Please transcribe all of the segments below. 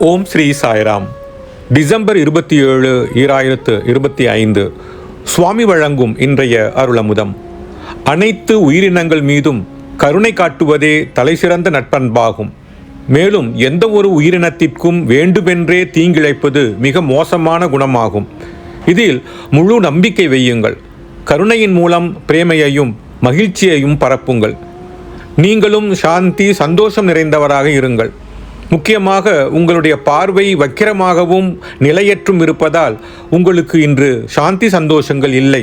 ஓம் Sri Sairam. December இருபத்தி ஏழு ஈராயிரத்து இருபத்தி ஐந்து. சுவாமி வழங்கும் இன்றைய அருளமுதம். அனைத்து உயிரினங்கள் மீதும் கருணை காட்டுவதே தலைசிறந்த நட்பண்பாகும். மேலும் எந்த ஒரு உயிரினத்திற்கும் வேண்டுமென்றே தீங்கிழைப்பது மிக மோசமான குணமாகும். இதில் முழு நம்பிக்கை வையுங்கள். கருணையின் மூலம் பிரேமையையும் மகிழ்ச்சியையும் பரப்புங்கள். நீங்களும் சாந்தி சந்தோஷம் நிறைந்தவராக இருங்கள். முக்கியமாக உங்களுடைய பார்வை வக்கிரமாகவும் நிலையற்றும் இருப்பதால் உங்களுக்கு இன்று சாந்தி சந்தோஷங்கள் இல்லை.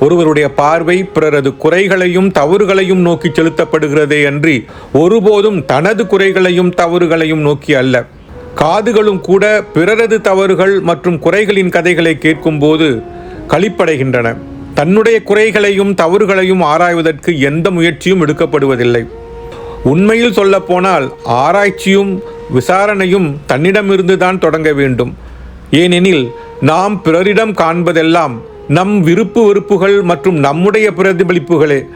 ஒருவருடைய பார்வை பிறரது குறைகளையும் தவறுகளையும் நோக்கி செலுத்தப்படுகிறதே அன்றி ஒருபோதும் தனது குறைகளையும் தவறுகளையும் நோக்கி அல்ல. காதுகளும் கூட பிறரது தவறுகள் மற்றும் குறைகளின் கதைகளை கேட்கும்போது களிப்படைகின்றன. தன்னுடைய குறைகளையும் தவறுகளையும் ஆராய்வதற்கு எந்த முயற்சியும் எடுக்கப்படுவதில்லை. உண்மையில் சொல்லப்போனால் ஆராய்ச்சியும் விசாரணையும் தன்னிடமிருந்து தான் தொடங்க வேண்டும். ஏனெனில் நாம் பிறரிடம் காண்பதெல்லாம் நம் விருப்பு வெறுப்புகள் மற்றும் நம்முடைய பிரதிபலிப்புகளே.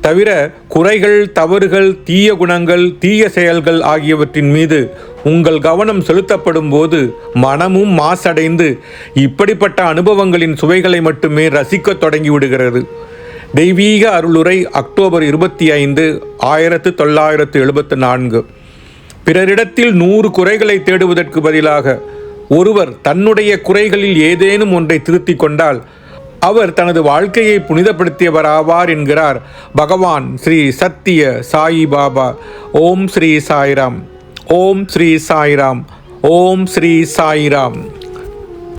தவிர குறைகள் தவறுகள் தீய குணங்கள் தீய செயல்கள் ஆகியவற்றின் மீது உங்கள் கவனம் செலுத்தப்படும் போது மனமும் மாசடைந்து இப்படிப்பட்ட அனுபவங்களின் சுவைகளை மட்டுமே ரசிக்கத் தொடங்கிவிடுகிறது. தெய்வீக அருளுரை அக்டோபர் இருபத்தி ஐந்து ஆயிரத்து தொள்ளாயிரத்து எழுபத்து நான்கு. பிறரிடத்தில் நூறு குறைகளை தேடுவதற்கு பதிலாக ஒருவர் தன்னுடைய குறைகளில் ஏதேனும் ஒன்றை திருத்திக் கொண்டால் அவர் தனது வாழ்க்கையை புனிதப்படுத்தியவராவார் என்கிறார் பகவான் ஸ்ரீ சத்திய சாயி பாபா. ஓம் ஸ்ரீ சாய்ராம். ஓம் ஸ்ரீ சாய்ராம். ஓம் ஸ்ரீ சாய்ராம்.